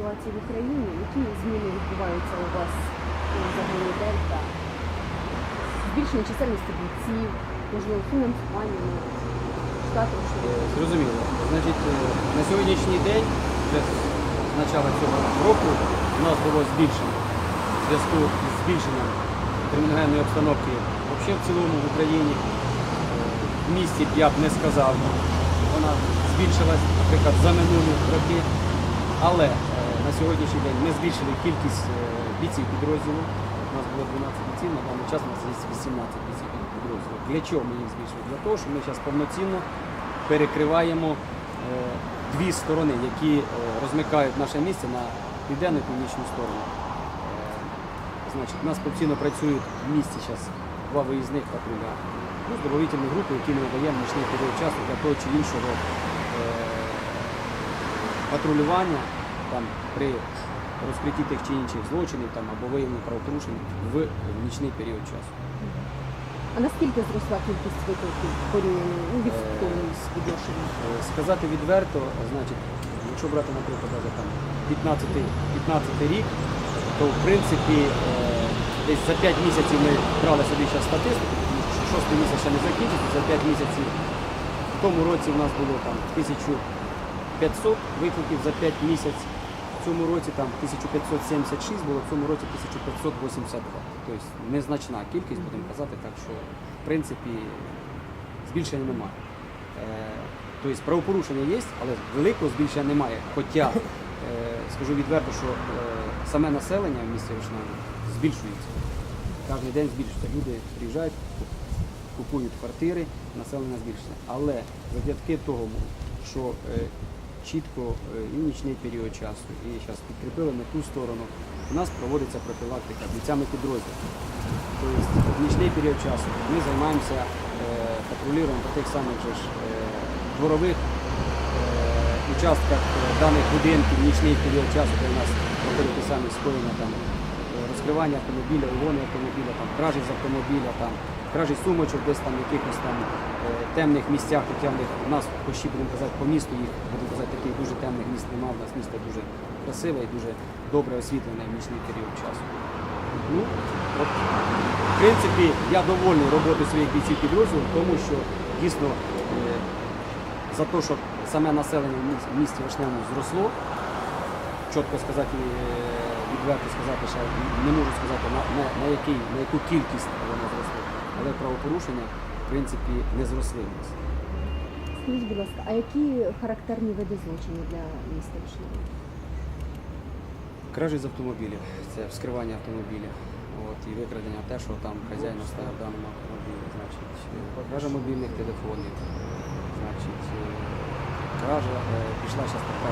ситуації в Україні, які зміни відбуваються у вас е, у Дельта? Збільшення чисельності бійців, можливо, фінансування, штату? Е, зрозуміло. Значить, е, на сьогоднішній день, з початку цього року, у нас було збільшення в зв'язку з збільшенням кримінальної обстановки взагалі в цілому в Україні. В місті я б не сказав, вона збільшилась, наприклад, за минулі роки. Але на сьогоднішній день ми збільшили кількість е, бійців підрозділу. У нас було 12 бійців, на даний час у нас є 18 бійців підрозділу. Для чого ми їх збільшили? Для того, що ми зараз повноцінно перекриваємо е, дві сторони, які е, розмикають наше місце на південну і північну сторону. Значить, у нас постійно працюють в місті зараз два виїзних патруля. Ну, добровільні групи, які ми надаємо нічний період часу для того чи іншого патрулювання там, при розкритті тих чи інших злочинів там, або виявленні правопорушень в нічний період часу. А наскільки зросла кількість викликів порівняно ну, відсотково відношення? Е, Сказати відверто, значить, якщо брати, наприклад, там 15, 15 рік, то в принципі е, десь за 5 місяців ми брали собі зараз статистику, тому що шостий місяць ще не закінчиться, за 5 місяців. В тому році у нас було там 1500 викликів за 5 місяців. В цьому році там 1576 було, в цьому році 1582. Тобто незначна кількість, будемо казати, так що в принципі збільшення немає. Е, Тобто правопорушення є, але великого збільшення немає. Хоча, е, скажу відверто, що е, саме населення в місті Вишневе збільшується. Кожен день збільшується. Люди приїжджають, купують квартири, населення збільшується. Але завдяки тому, що чітко е, і в нічний період часу, і зараз підкріпили на ту сторону, у нас проводиться профілактика бійцями підрозділів. Тобто в нічний період часу ми займаємося е, патрулюванням по тих самих же ж, е, дворових участках даних будинків в нічний період часу, де у нас проходять самі скоєння там, розкривання автомобіля, угони автомобіля, там, кражі з автомобіля, там, кражі сумочок десь там в якихось там е, темних місцях, хоча в них у нас почти, будемо казати, по місту їх, будемо казати, таких дуже темних міст немає, у нас місто дуже красиве і дуже добре освітлене в нічний період часу. Ну, от, в принципі, я довольний роботою своїх бійців підрозділу, тому що дійсно е, за те, що саме населення в місті Вишневому зросло, чітко сказати, е, відверто сказати, що не можу сказати на, на, на, який, на яку кількість воно зросло, але правопорушення в принципі не зросли в нас. Скажіть, будь ласка, а які характерні види злочинів для міста Вишневого? Кражі з автомобілів, це вскривання автомобіля. От, і викрадення те, що там хазяїн оставив в даному автомобілі. Значить, е, кража мобільних телефонів. Значить, е, кража, е, пішла зараз така,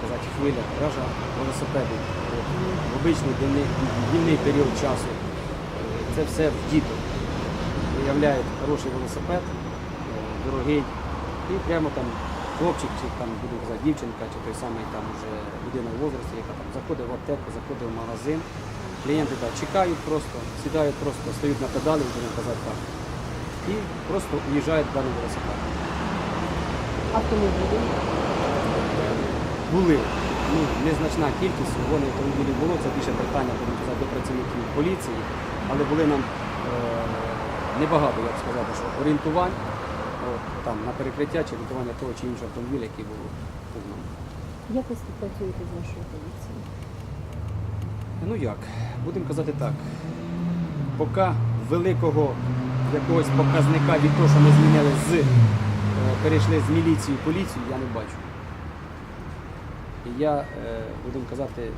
казати, хвиля, кража велосипедів. В обичний дневний, період часу. Це все в діток. Виявляють хороший велосипед, дорогий, і прямо там хлопчик, чи там будемо казати, дівчинка, чи той самий там вже людина в возрасті, яка там заходить в аптеку, заходить в магазин. Клієнти так, чекають просто, сідають просто, стають на педалі, будемо казати так. І просто уїжджають в даний велосипед. Автомобілі? Були ну, незначна кількість, вони автомобілів було, це більше питання будемо казати, до працівників поліції, але були нам е, небагато, я б сказав, що орієнтувань от, там, на перекриття чи орієнтування того чи іншого автомобіля, який був тут нам. Як ви співпрацюєте з нашою поліцією? Ну як, будемо казати так. Поки великого якогось показника від того, що ми змінили з е, перейшли з міліції в поліцію, я не бачу. І я, е, будемо казати, як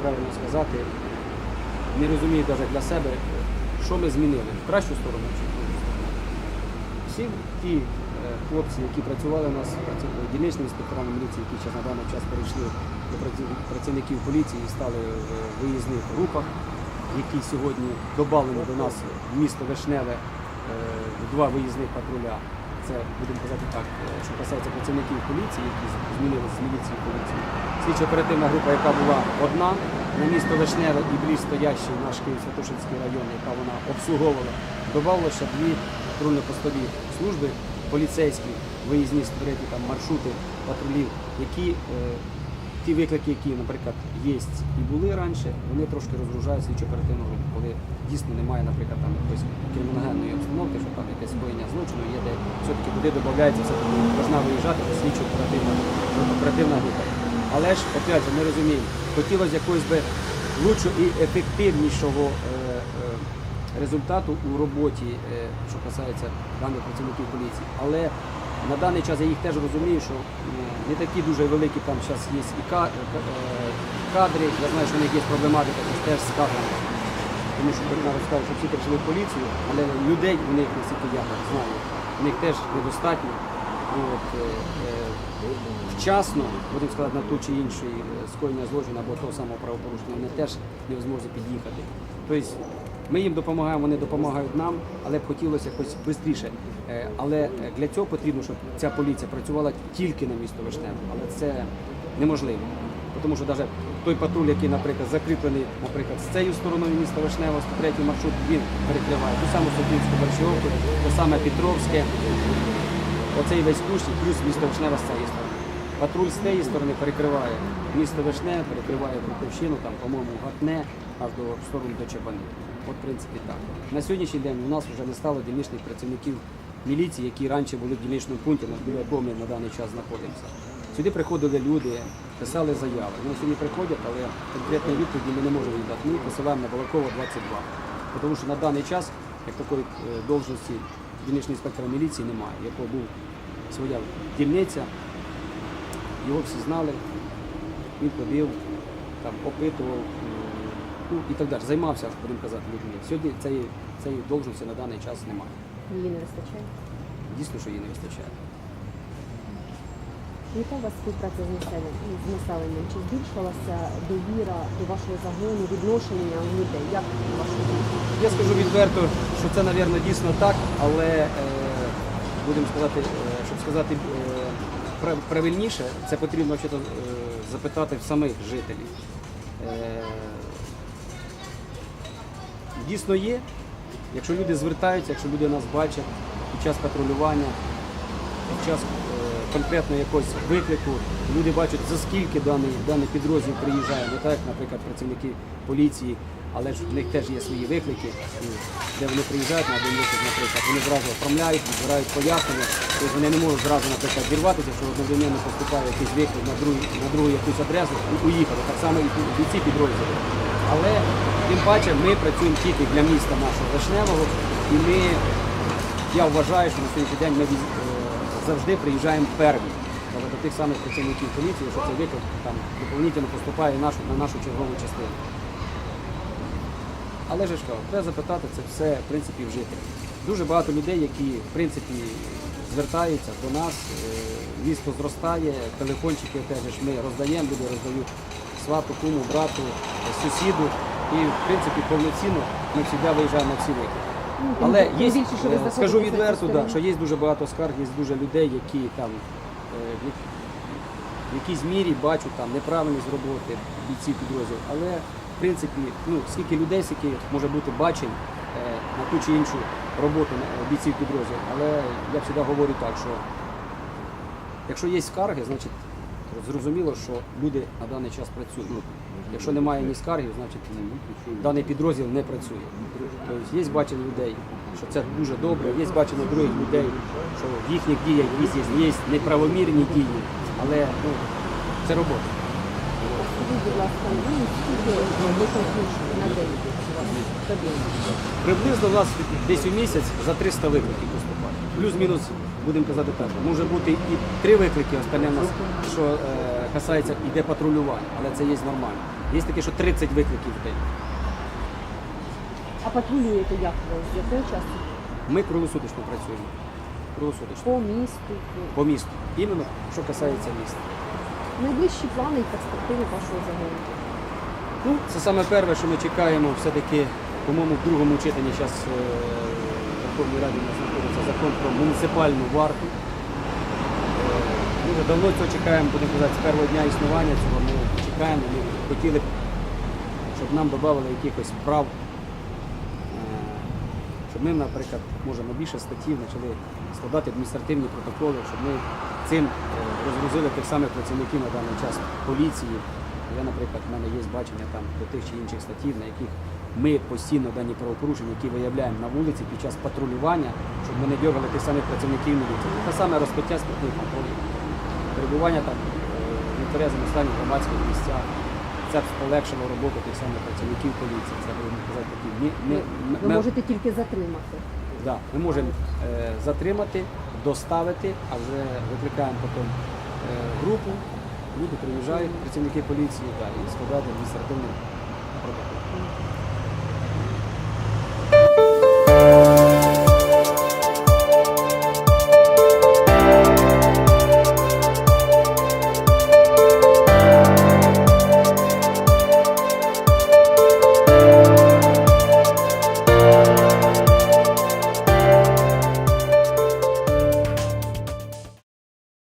правильно сказати, не розумію навіть для себе, що ми змінили в кращу сторону чи в худшу сторону. Всі ті е, хлопці, які працювали у нас, дільничні інспекторами міліції, які на даний час перейшли до працівників поліції і стали в виїзних групах, які сьогодні додали до нас в місто Вишневе е, два виїзних патруля. Це будемо казати так, е, що касається працівників поліції, які змінилися з міліції поліції. Слідча оперативна група, яка була одна на місто Вишневе і ближче стоящий наш Київ-Святошинський район, яка вона обслуговувала, додавало дві патрульно-постові служби поліцейські, виїзні створити там маршрути патрулів, які е, ті виклики, які, наприклад, є і були раніше, вони трошки розгружають слідчо оперативну групу, коли дійсно немає, наприклад, там якоїсь криміногенної обстановки, що там якесь скоєння злочину є, де все-таки туди додається, все таки повинна виїжджати слідчо оперативна, оперативна група. Але ж, опять же, ми розуміємо, хотілося якогось би лучшого і ефективнішого е, е, результату у роботі, е, що касається даних працівників поліції. Але на даний час я їх теж розумію, що е, не такі дуже великі там зараз є і е, кадри. Я знаю, що в них є проблематика теж з кадрами. Тому що Берна розказав, що всі прийшли в поліцію, але людей у них наскільки я так знаю, у них теж недостатньо. От, е, е, вчасно, будемо сказати, на ту чи іншу е, скоєння злочину або того самого правопорушення, вони теж не в змозі під'їхати. Тобто ми їм допомагаємо, вони допомагають нам, але б хотілося якось швидше. Але е, для цього потрібно, щоб ця поліція працювала тільки на місто Вишневе, але це неможливо. Тому що навіть той патруль, який, наприклад, закріплений, наприклад, з цією стороною міста Вишнева, 103 маршрут, він перекриває ту саму Сокільську Борщовку, те саме Петровське, оцей весь кущик, плюс місто Вишнева з цієї сторони. Патруль з тієї сторони перекриває місто Вишне, перекриває Бруковщину, там, по-моєму, Гатне, аж до в сторону до Чабани. От, в принципі, так. На сьогоднішній день у нас вже не стало дільничних працівників міліції, які раніше були в дільничному пункті, біля якого ми на даний час знаходимося. Сюди приходили люди, писали заяви. Вони сьогодні приходять, але конкретної відповіді ми не можемо їм дати. Ми посилаємо на Балакова 22. Тому що на даний час, як такої е, должності дільничного інспектора міліції немає, якого був своя дільниця, його всі знали, він ходив, там, опитував м, ну, і так далі. Займався, будемо казати, людьми. Сьогодні цієї, цієї должності на даний час немає. Її не вистачає. Дійсно, що її не вистачає. Яка у вас співпраця з населенням? з населенням? Чи збільшилася довіра до вашого загону, відношення людей? Як вашу Я скажу відверто, що це, мабуть, дійсно так, але е, будемо сказати, е, щоб сказати е, правильніше, це потрібно е, запитати в самих жителів. Е, дійсно є, якщо люди звертаються, якщо люди нас бачать під час патрулювання, під час е, конкретно якогось виклику, люди бачать, за скільки даний, даний підрозділ приїжджає, не так, як, наприклад, працівники поліції, але ж в них теж є свої виклики, де вони приїжджають на один місяць, наприклад, вони зразу оформляють, збирають пояснення, тобто вони не можуть зразу, наприклад, зірватися, що одновременно поступає якийсь виклик на другу, на другу якусь адресу і уїхати. Так само і бійці підрозділу. Але тим паче ми працюємо тільки для міста нашого Вишневого, і ми, я вважаю, що на сьогоднішній день ми е, завжди приїжджаємо перві. Тобто до тих самих працівників поліції, що цей виклик там доповнительно поступає нашу, на нашу чергову частину. Але ж кажу, треба запитати це все в принципі в жителів. Дуже багато людей, які в принципі звертаються до нас, е, місто зростає, телефончики теж ж ми роздаємо, люди роздають свату, куму, брату, сусіду. І в принципі повноцінно ми завжди виїжджаємо на всі виклики. Ну, Але є, більше, що ви е, скажу відверто, да, що є дуже багато скарг, є дуже людей, які там е, в якійсь мірі бачать там неправильність роботи бійців підрозділів. Але принципі, ну скільки людей, скільки може бути бачень е, на ту чи іншу роботу е, бійців підрозділів. Але я завжди говорю так, що якщо є скарги, значить зрозуміло, що люди на даний час працюють. Якщо немає ні скаргів, значить ну, даний підрозділ не працює. Тобто є бачення людей, що це дуже добре, є бачення других людей, що в їхніх діях є неправомірні дії, але ну, це робота. Скажіть, будь ласка, ну на день годин? Приблизно у нас десь у місяць за 300 викликів поступає. Плюс-мінус, будемо казати так, може бути і три виклики, остальне нас, що е, касається, йде патрулювання, але це є нормально. Є таке, що 30 викликів в день. А патрулюєте як ви? З якого часу? Ми круглосуточно працюємо. Круглосуточно. По місту? По місту. Іменно, що касається міста. Найближчі плани і перспективи вашого загону? Ну, це саме перше, що ми чекаємо, все-таки, по-моєму, в другому читанні зараз в Верховній Раді у нас знаходиться закон про муніципальну варту. Е, вже давно цього чекаємо, будемо казати, з першого дня існування цього ми чекаємо. Ми хотіли б, щоб нам додали якихось прав, е, ми, наприклад, можемо більше статтів почали складати адміністративні протоколи, щоб ми цим е, розгрузили тих самих працівників на даний час поліції. Я, наприклад, в мене є бачення там до тих чи інших статтів, на яких ми постійно дані правопорушення, які виявляємо на вулиці під час патрулювання, щоб ми не дергали тих самих працівників міліції. Те саме розпиття спиртних контролів, перебування там е, в нетверезому стані громадських місцях. Це б полегшило роботу тих самих працівників поліції. Це будемо казати такі. Ми, ми, Ви ми- можете тільки затримати. Да, ми можемо е, затримати, доставити, а вже викликаємо потім е, групу, люди приїжджають, працівники поліції да, і складають адміністративний протокол.